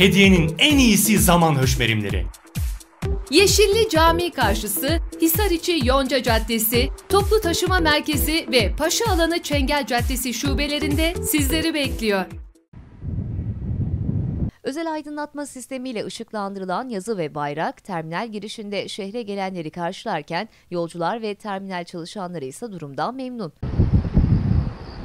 Hediyenin en iyisi zaman höşmerimleri. Yeşilli Cami karşısı, Hisariçi Yonca Caddesi, Toplu Taşıma Merkezi ve Paşa Alanı Çengel Caddesi şubelerinde sizleri bekliyor. Özel aydınlatma sistemiyle ışıklandırılan yazı ve bayrak terminal girişinde şehre gelenleri karşılarken yolcular ve terminal çalışanları ise durumdan memnun.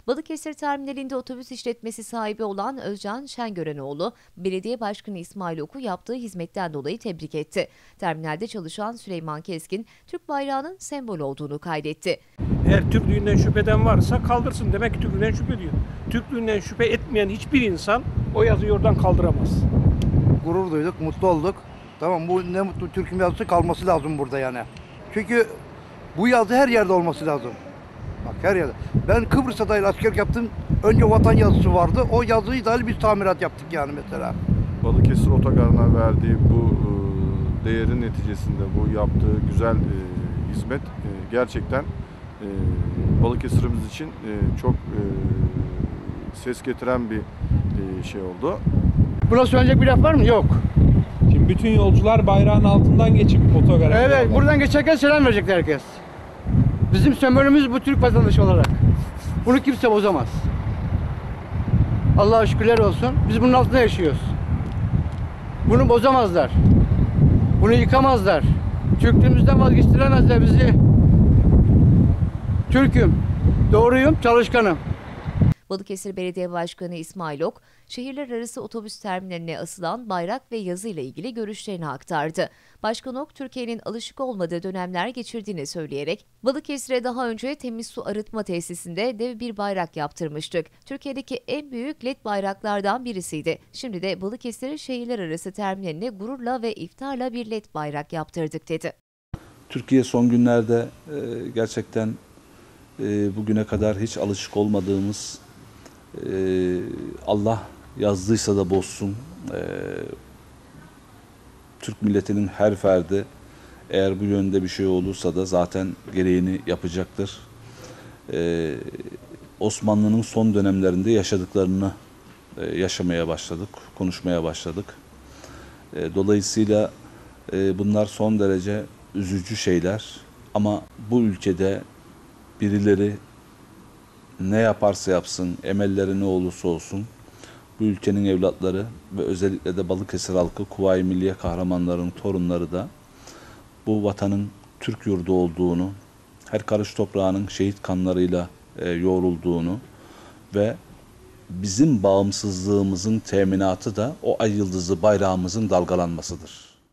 Balıkesir Terminalinde otobüs işletmesi sahibi olan Özcan Şengörenoğlu, Belediye Başkanı İsmail Ok'u yaptığı hizmetten dolayı tebrik etti. Terminalde çalışan Süleyman Keskin, Türk bayrağının sembol olduğunu kaydetti. Eğer Türklüğünden şüpheden varsa kaldırsın. Demek ki Türklüğünden şüphe diyor. Türklüğünden şüphe etmeyen hiçbir insan o yazıyı oradan kaldıramaz. gurur duyduk, mutlu olduk. Tamam bu ne mutlu Türk'ün yazısı kalması lazım burada yani. Çünkü bu yazı her yerde olması lazım. Her yerde. Ben Kıbrıs'ta dahil askerlik yaptım. Önce vatan yazısı vardı. O yazıyı dahil biz tamirat yaptık yani mesela. Balıkesir Otogarı'na verdiği bu e, değerin neticesinde bu yaptığı güzel e, hizmet e, gerçekten Balıkesir'imiz için çok ses getiren bir şey oldu. Buna söyleyecek bir laf var mı? Yok. Şimdi bütün yolcular bayrağın altından geçip otogara Evet, buradan geçerken selam verecekler herkes. Bizim sembolümüz bu Türk vatandaşı olarak. Bunu kimse bozamaz. Allah'a şükürler olsun. Biz bunun altında yaşıyoruz. Bunu bozamazlar. Bunu yıkamazlar. Türklüğümüzden vazgeçtiremezler bizi. Türk'üm, doğruyum, çalışkanım. Balıkesir Belediye Başkanı İsmail Ok, şehirler arası otobüs terminaline asılan bayrak ve yazı ile ilgili görüşlerini aktardı. Başkan Ok, Türkiye'nin alışık olmadığı dönemler geçirdiğini söyleyerek, Balıkesir'e daha önce temiz su arıtma tesisinde dev bir bayrak yaptırmıştık. Türkiye'deki en büyük led bayraklardan birisiydi. Şimdi de Balıkesir şehirler arası terminaline gururla ve iftarla bir led bayrak yaptırdık dedi. Türkiye son günlerde e, gerçekten e, bugüne kadar hiç alışık olmadığımız e, Allah yazdıysa da bozsun e, Türk milletinin her ferdi eğer bu yönde bir şey olursa da zaten gereğini yapacaktır. E, Osmanlı'nın son dönemlerinde yaşadıklarını e, yaşamaya başladık, konuşmaya başladık. E, dolayısıyla e, bunlar son derece üzücü şeyler ama bu ülkede birileri ne yaparsa yapsın, emelleri ne olursa olsun bu ülkenin evlatları ve özellikle de Balıkesir halkı Kuvayi Milliye kahramanlarının torunları da bu vatanın Türk yurdu olduğunu, her karış toprağının şehit kanlarıyla e, yoğrulduğunu ve bizim bağımsızlığımızın teminatı da o ay yıldızı bayrağımızın dalgalanmasıdır.